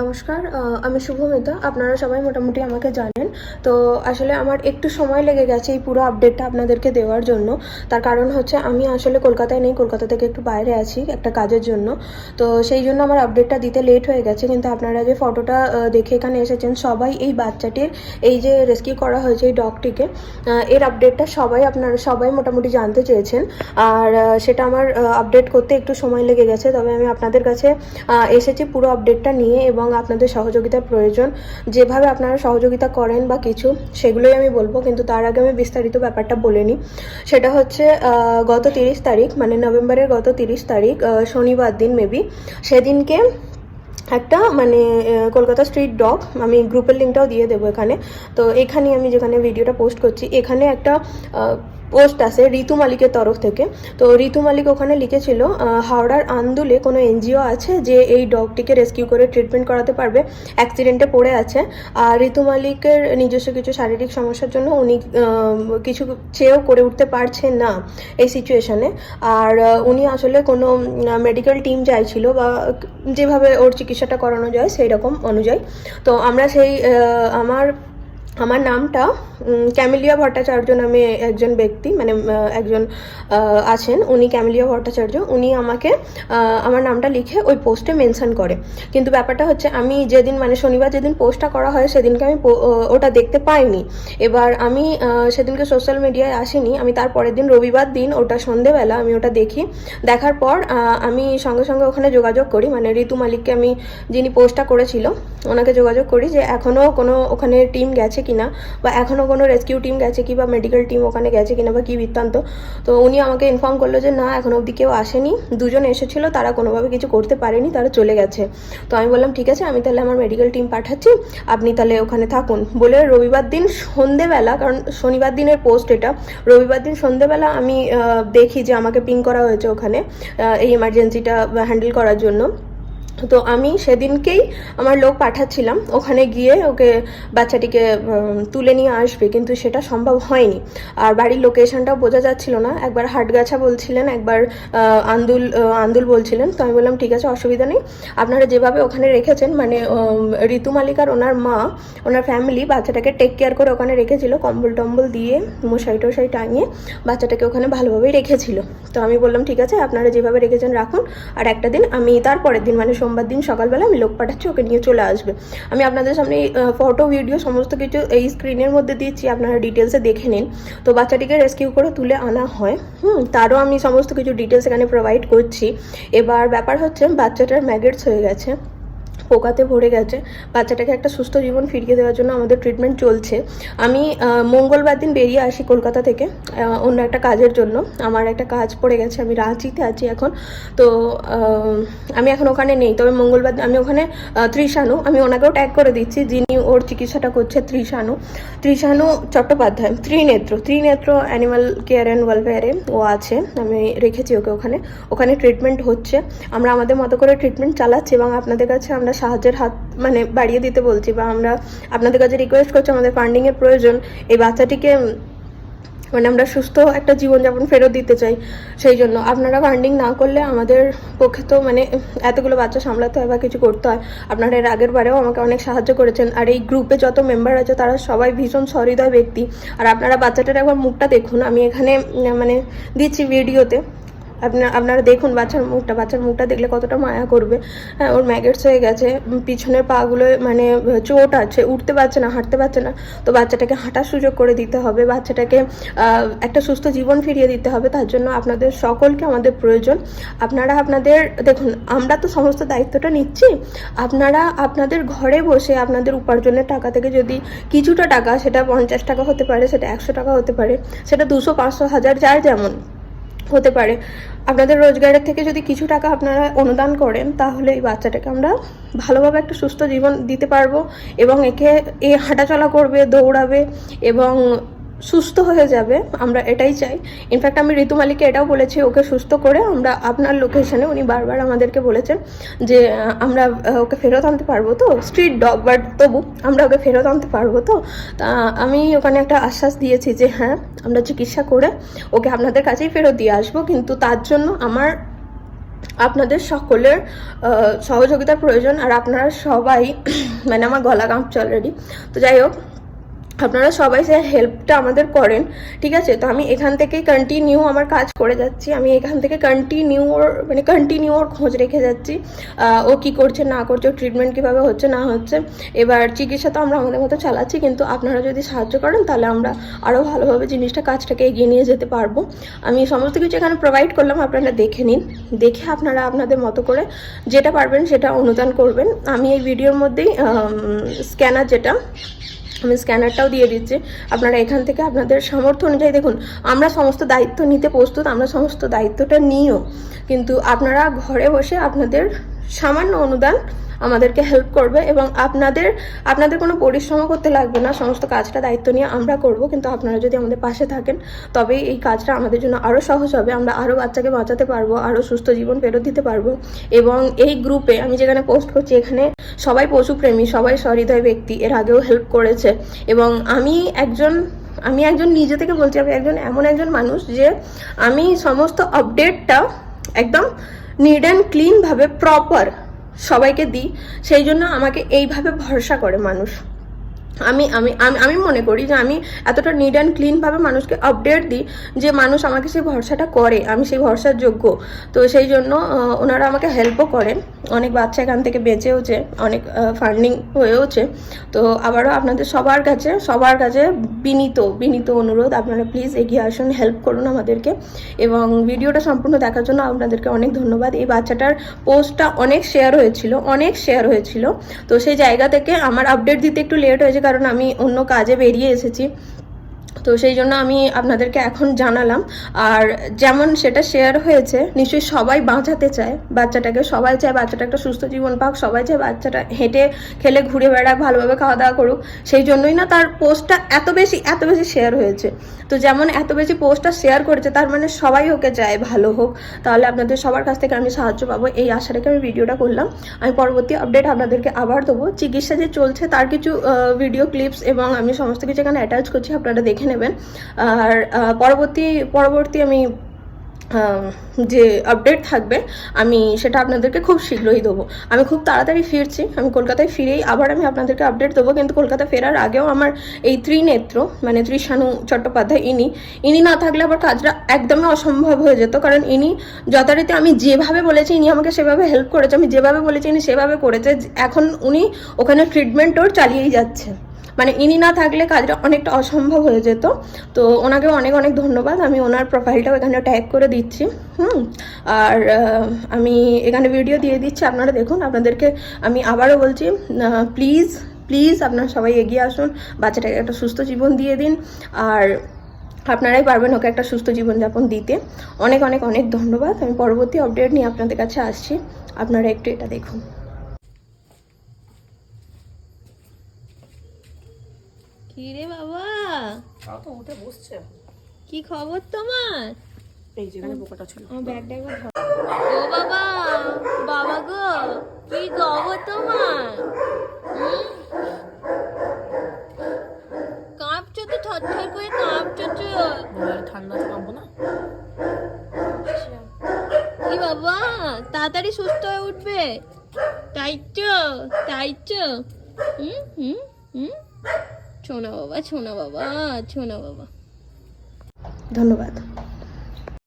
নমস্কার আমি শুভমিতা, আপনারা সবাই মোটামুটি আমাকে জানেন। তো আসলে আমার একটু সময় লেগে গেছে এই পুরো আপডেটটা আপনাদেরকে দেওয়ার জন্য। তার কারণ হচ্ছে আমি আসলে কলকাতায় নেই, কলকাতা থেকে একটু বাইরে আছি একটা কাজের জন্য। তো সেই জন্য আমার আপডেটটা দিতে লেট হয়ে গেছে, কিন্তু আপনারা যে ফটোটা দেখে এখানে এসেছেন, সবাই এই বাচ্চাটির, এই যে রেস্কিউ করা হয়েছে এই ডগটিকে এর আপডেটটা সবাই আপনারা, সবাই মোটামুটি জানতে চেয়েছেন। আর সেটা আমার আপডেট করতে একটু সময় লেগে গেছে, তবে আমি আপনাদের কাছে এসেছি পুরো আপডেটটা নিয়ে এবং আপনাদের সহযোগিতার প্রয়োজন। যেভাবে আপনারা সহযোগিতা করেন বা কিছু, সেগুলোই আমি বলব, কিন্তু তার আগে আমি বিস্তারিত ব্যাপারটা বলে নিই। সেটা হচ্ছে গত তিরিশ তারিখ মানে নভেম্বরের গত তিরিশ তারিখ শনিবার দিন মেবি সেদিনকে একটা মানে কলকাতা স্ট্রিট ডগ, আমি গ্রুপের লিঙ্কটাও দিয়ে দেবো এখানে। তো এখানে আমি যেখানে ভিডিওটা পোস্ট করছি, এখানে একটা পোস্ট আছে ঋতু মালিকের তরফ থেকে। তো ঋতু মালিক ওখানে লিখেছিল হাওড়ার আন্দুলে কোনো এনজিও আছে যে এই ডগটিকে রেস্কিউ করে ট্রিটমেন্ট করাতে পারবে? অ্যাক্সিডেন্টে পড়ে আছে। আর ঋতু মালিকের নিজস্ব কিছু শারীরিক সমস্যার জন্য উনি কিছু চেয়েও করে উঠতে পারছেন না এই সিচুয়েশনে আর উনি আসলে কোনো মেডিকেল টিম চাইছিল বা যেভাবে ওর চিকিৎসাটা করানো যায় সেই রকম অনুযায়ী। তো আমরা সেই আমার আমার নামটা ক্যামেলিয়া ভট্টাচার্য নামে একজন ব্যক্তি মানে একজন আছেন। উনি ক্যামেলিয়া ভট্টাচার্য। উনি আমাকে আমার নামটা লিখে ওই পোস্টে মেনশন করে। কিন্তু ব্যাপারটা হচ্ছে, আমি যেদিন মানে শনিবার যেদিন পোস্টটা করা হয়, সেদিনকে আমি ওটা দেখতে পাইনি। এবার আমি সেদিনকে সোশ্যাল মিডিয়ায় আসিনি। আমি তার পরের দিন রবিবার দিন ওটা সন্ধেবেলা আমি ওটা দেখি। দেখার পর আমি সঙ্গে সঙ্গে ওখানে যোগাযোগ করি। মানে ঋতু মালিককে আমি যিনি পোস্টটা করেছিল, ওনাকে যোগাযোগ করি যে এখনও কোনো ওখানে টিম গেছে কিনা বা এখনও কোনো রেস্কিউ টিম গেছে কি বা মেডিকেল টিম ওখানে গেছে কিনা বা কী বৃত্তান্ত। তো উনি আমাকে ইনফর্ম করল যে, না এখনও অবধি কেউ আসেনি। দুজন এসেছিল, তারা কোনোভাবে কিছু করতে পারেনি, তারা চলে গেছে। তো আমি বললাম, ঠিক আছে, আমি তাহলে আমার মেডিকেল টিম পাঠাচ্ছি। আপনি তাহলে ওখানে থাকুন। বলে রবিবার দিন সন্ধেবেলা, কারণ শনিবার দিনের পোস্ট এটা, রবিবার দিন সন্ধেবেলা আমি দেখি যে আমাকে পিং করা হয়েছে ওখানে এই ইমার্জেন্সিটা হ্যান্ডেল করার জন্য। তো আমি সেদিনকেই আমার লোক পাঠাচ্ছিলাম। ওখানে গিয়ে ওকে বাচ্চাটিকে তুলে নিয়ে আসবে, কিন্তু সেটা সম্ভব হয়নি। আর বাড়ির লোকেশনটাও বোঝা যাচ্ছিল না। একবার হাটগাছা বলছিলেন, একবার আন্দুল আন্দুল বলছিলেন। তো আমি বললাম, ঠিক আছে, অসুবিধা নেই। আপনারা যেভাবে ওখানে রেখেছেন মানে ঋতু মালিক আর ওনার মা, ওনার ফ্যামিলি বাচ্চাটাকে টেক কেয়ার করে ওখানে রেখেছিল। কম্বল টম্বল দিয়ে মশাই টশাই টাঙিয়ে বাচ্চাটাকে ওখানে ভালোভাবেই রেখেছিল। তো আমি বললাম, ঠিক আছে, আপনারা যেভাবে রেখেছেন রাখুন। আর একটা দিন আমি তারপরের দিন মানে সোমবার দিন সকালবেলা আমি লোক পাঠাচ্ছি, ওকে নিয়ে চলে আসবে। আমি আপনাদের সামনে ফটো ভিডিও সমস্ত কিছু এই স্ক্রিনের মধ্যে দিচ্ছি আপনারা ডিটেলসে দেখে নিন। তো বাচ্চাটিকে রেস্কিউ করে তুলে আনা হয়। হুম, তারও আমি সমস্ত কিছু ডিটেলস এখানে প্রোভাইড করছি। এবার ব্যাপার হচ্ছে, বাচ্চাটার ম্যাগেটস হয়ে গেছে। পোকাতে ভরে গেছে। বাচ্চাটাকে একটা সুস্থ জীবন ফিরিয়ে দেওয়ার জন্য আমাদের ট্রিটমেন্ট চলছে। আমি মঙ্গলবার দিন বেরিয়ে আসি কলকাতা থেকে অন্য একটা কাজের জন্য। আমার একটা কাজ পড়ে গেছে, আমি রাঁচিতে আছি এখন। তো আমি এখন ওখানে নেই। তবে মঙ্গলবার, আমি ওখানে ত্রিশানু আমি ওনাকেও ট্যাগ করে দিচ্ছি, যিনি ওর চিকিৎসাটা করছে Trishanu Trishanu Chattopadhyay, Trinetra. Trinetra animal care and ওয়েলফেয়ারে ও আছে। আমি রেখেছি ওকে ওখানে। ওখানে ট্রিটমেন্ট হচ্ছে। আমরা আমাদের মতো করে ট্রিটমেন্ট চালাচ্ছি এবং আপনাদের কাছে আমরা সাহায্যের হাত মানে বাড়িয়ে দিতে বলছি বা আমরা আপনাদের কাছে রিকোয়েস্ট করছি, আমাদের ফান্ডিংয়ের প্রয়োজন, এই বাচ্চাটিকে মানে আমরা সুস্থ একটা জীবনযাপন ফেরত দিতে চাই, সেই জন্য। আপনারা ফান্ডিং না করলে আমাদের পক্ষে তো মানে এতগুলো বাচ্চা সামলাতে হয় বা কিছু করতে হয়। আপনারা এর আগের বারেও আমাকে অনেক সাহায্য করেছেন। আর এই গ্রুপে যত মেম্বার আছে, তারা সবাই ভীষণ সহৃদয় ব্যক্তি। আর আপনারা বাচ্চাটার একবার মুখটা দেখুন। আমি এখানে মানে দিচ্ছি ভিডিওতে আপনার আপনারা দেখুন বাচ্চার মুখটা বাচ্চার মুখটা দেখলে কতটা মায়া করবে। হ্যাঁ ওর ম্যাগেটস হয়ে গেছে পিছনের পাগুলো মানে চোট আছে, উঠতে পারছে না, হাঁটতে পারছে না। তো বাচ্চাটাকে হাঁটার সুযোগ করে দিতে হবে, বাচ্চাটাকে একটা সুস্থ জীবন ফিরিয়ে দিতে হবে। তার জন্য আপনাদের সকলকে আমাদের প্রয়োজন। আপনারা আপনাদের, দেখুন, আমরা তো সমস্ত দায়িত্বটা নিচ্ছি। আপনারা আপনাদের ঘরে বসে আপনাদের উপার্জনের টাকা থেকে যদি কিছুটা টাকা, সেটা পঞ্চাশ টাকা হতে পারে, সেটা একশো টাকা হতে পারে, সেটা দুশো, পাঁচশো, হাজার, যার যেমন হতে পারে। আপনাদের রোজগারের থেকে যদি কিছু টাকা আপনারা অনুদান করেন, তাহলে এই বাচ্চাটাকে আমরা ভালোভাবে একটা সুস্থ জীবন দিতে পারব এবং একে, এ হাঁটাচলা করবে, দৌড়াবে এবং সুস্থ হয়ে যাবে, আমরা এটাই চাই। ইনফ্যাক্ট আমি ঋতু মালিককে এটাও বলেছি, ওকে সুস্থ করে আমরা আপনার লোকেশনে উনি বারবার আমাদেরকে বলেছেন যে আমরা ওকে ফেরত আনতে পারব তো স্ট্রিট ডগ বাট তবু আমরা ওকে ফেরত আনতে পারব তো। তা আমি ওখানে একটা আশ্বাস দিয়েছি যে হ্যাঁ আমরা চিকিৎসা করে ওকে আপনাদের কাছেই ফেরত দিয়ে আসব, কিন্তু তার জন্য আমার, আপনাদের সকলের সহযোগিতার প্রয়োজন, আর আপনারা সবাই মানে আমার গলা কাঁপছে অলরেডি তো যাই হোক আপনারা সবাই সে হেল্পটা আমাদের করেন, ঠিক আছে? তো আমি এখান থেকে কন্টিনিউ আমার কাজ করে যাচ্ছি। আমি এখান থেকে কন্টিনিউ ওর মানে কন্টিনিউ ওর খোঁজ রেখে যাচ্ছি। ও কি করছে, না করছে ট্রিটমেন্ট কীভাবে হচ্ছে, না হচ্ছে। এবার চিকিৎসা তো আমরা আমাদের মতো চালাচ্ছি, কিন্তু আপনারা যদি সাহায্য করেন, তাহলে আমরা আরও ভালোভাবে জিনিসটা, কাজটাকে এগিয়ে নিয়ে যেতে পারব। আমি সমস্ত কিছু এখানে প্রোভাইড করলাম, আপনারা দেখে নিন। দেখে আপনারা আপনাদের মতো করে যেটা পারবেন, সেটা অনুদান করবেন। আমি এই ভিডিওর মধ্যেই স্ক্যানার যেটা আমি স্ক্যানারটাও দিয়ে দিচ্ছি। আপনারা এখান থেকে আপনাদের সামর্থ্য অনুযায়ী দেখুন, আমরা সমস্ত দায়িত্ব নিতে প্রস্তুত, আমরা সমস্ত দায়িত্বটা নিও কিন্তু আপনারা ঘরে বসে আপনাদের সামান্য অনুদান আমাদেরকে হেল্প করবে এবং আপনাদের আপনাদের কোনো পরিশ্রম করতে লাগবে না। সমস্ত কাজটা দায়িত্ব নিয়ে আমরা করব, কিন্তু আপনারা যদি আমাদের পাশে থাকেন, তবেই এই কাজটা আমাদের জন্য আরও সহজ হবে। আমরা আরও বাচ্চাকে বাঁচাতে পারব আরও সুস্থ জীবন ফেরত দিতে পারব এবং এই গ্রুপে আমি যেখানে পোস্ট করছি, এখানে সবাই পশুপ্রেমী সবাই সহৃদয় ব্যক্তি, এর আগেও হেল্প করেছে এবং আমি একজন আমি একজন নিজে থেকে বলছি, আমি একজন এমন একজন মানুষ যে আমি সমস্ত আপডেটটা একদম নিড অ্যান্ড ক্লিনভাবে প্রপার সবাইকে দিই সেই জন্য আমাকে এইভাবে ভরসা করে মানুষ। আমি আমি আমি মনে করি যে আমি এতটা নিড অ্যান্ড ক্লিনভাবে মানুষকে আপডেট দিই যে মানুষ আমাকে সেই ভরসাটা করে, আমি সেই ভরসার যোগ্য। তো সেই জন্য ওনারা আমাকে হেল্পও করেন। অনেক বাচ্চা এখান থেকে বেঁচেওছে, অনেক ফান্ডিং হয়েওছে। তো আবারও আপনাদের সবার কাছে সবার কাছে বিনীত বিনীত অনুরোধ, আপনারা প্লিজ এগিয়ে আসুন হেল্প করুন আমাদেরকে। এবং ভিডিওটা সম্পূর্ণ দেখার জন্য আপনাদেরকে অনেক ধন্যবাদ। এই বাচ্চাটার পোস্টটা অনেক শেয়ার হয়েছিল, অনেক শেয়ার হয়েছিল। তো সেই জায়গা থেকে আমার আপডেট দিতে একটু লেট হয়েছে কারণ আমি অন্য কাজে বেরিয়ে এসেছি। তো সেই জন্য আমি আপনাদেরকে এখন জানালাম। আর যেমন সেটা শেয়ার হয়েছে, নিশ্চয়ই সবাই বাঁচাতে চায়। বাচ্চাটাকে সবাই চায়, বাচ্চাটা একটা সুস্থ জীবন পাক, সবাই চায় বাচ্চাটা হেঁটে খেলে, ঘুরে বেড়াক, ভালোভাবে খাওয়া দাওয়া করুক। সেই জন্যই না তার পোস্টটা এত বেশি এত বেশি শেয়ার হয়েছে। তো যেমন এত বেশি পোস্টটা শেয়ার করেছে, তার মানে সবাই ওকে চায় ভালো হোক। তাহলে আপনাদের সবার কাছ থেকে আমি সাহায্য পাবো, এই আশা রেখে আমি ভিডিওটা করলাম। আমি পরবর্তী আপডেট আপনাদেরকে আবার দেবো। চিকিৎসা যে চলছে, তার কিছু ভিডিও ক্লিপস এবং আমি সমস্ত কিছু এখানে অ্যাটাচ করছি, আপনারা দেখে নেবেন। আর পরবর্তী পরবর্তী আমি যে আপডেট থাকবে, আমি সেটা আপনাদেরকে খুব শীঘ্রই দেবো। আমি খুব তাড়াতাড়ি ফিরছি, আমি কলকাতায় ফিরেই আবার আমি আপনাদেরকে আপডেট দেবো, কিন্তু কলকাতা ফেরার আগেও আমার এই ত্রিনেত্র মানে ত্রিশানু চট্টোপাধ্যায়, ইনি ইনি না থাকলে আবার কাজটা একদমই অসম্ভব হয়ে যেত, কারণ ইনি যথারীতি আমি যেভাবে বলেছি, ইনি আমাকে সেভাবে হেল্প করেছে, আমি যেভাবে বলেছি, ইনি সেভাবে করেছে, এখন উনি ওখানে ট্রিটমেন্টও চালিয়েই যাচ্ছে। মানে ইনি না থাকলে কাজটা অনেকটা অসম্ভব হয়ে যেত। তো ওনাকে অনেক অনেক ধন্যবাদ। আমি ওনার প্রোফাইলটাও এখানে ট্যাগ করে দিচ্ছি। হুম? আর আমি এখানে ভিডিও দিয়ে দিচ্ছি। আপনারা দেখুন, আপনাদেরকে আমি আবারও বলছি প্লিজ প্লিজ আপনারা সবাই এগিয়ে আসুন। বাচ্চাটাকে একটা সুস্থ জীবন দিয়ে দিন। আর আপনারাই পারবেন ওকে একটা সুস্থ জীবনযাপন দিতে। অনেক অনেক অনেক ধন্যবাদ। আমি পরবর্তী আপডেট নিয়ে আপনাদের কাছে আসছি। আপনারা একটু এটা দেখুন। কি রে বাবা তাও তো উঠে বসছে কি খবর তোমার? এই যেখানে বোকাটা ছিল। ব্যাগটা একবার ধর। ও বাবা বাবা গো কি খবর তোমার? কাঁপছো তো থরথর করে কাঁপছো তো। ঠান্ডা কাঁপবো না। কি বাবা তাড়াতাড়ি সুস্থ হয়ে উঠবে। তাই তো তাই তো। হুম হুম হুম। ছোনা বাবা ছোনা বাবা ছোনা বাবা। ধন্যবাদ।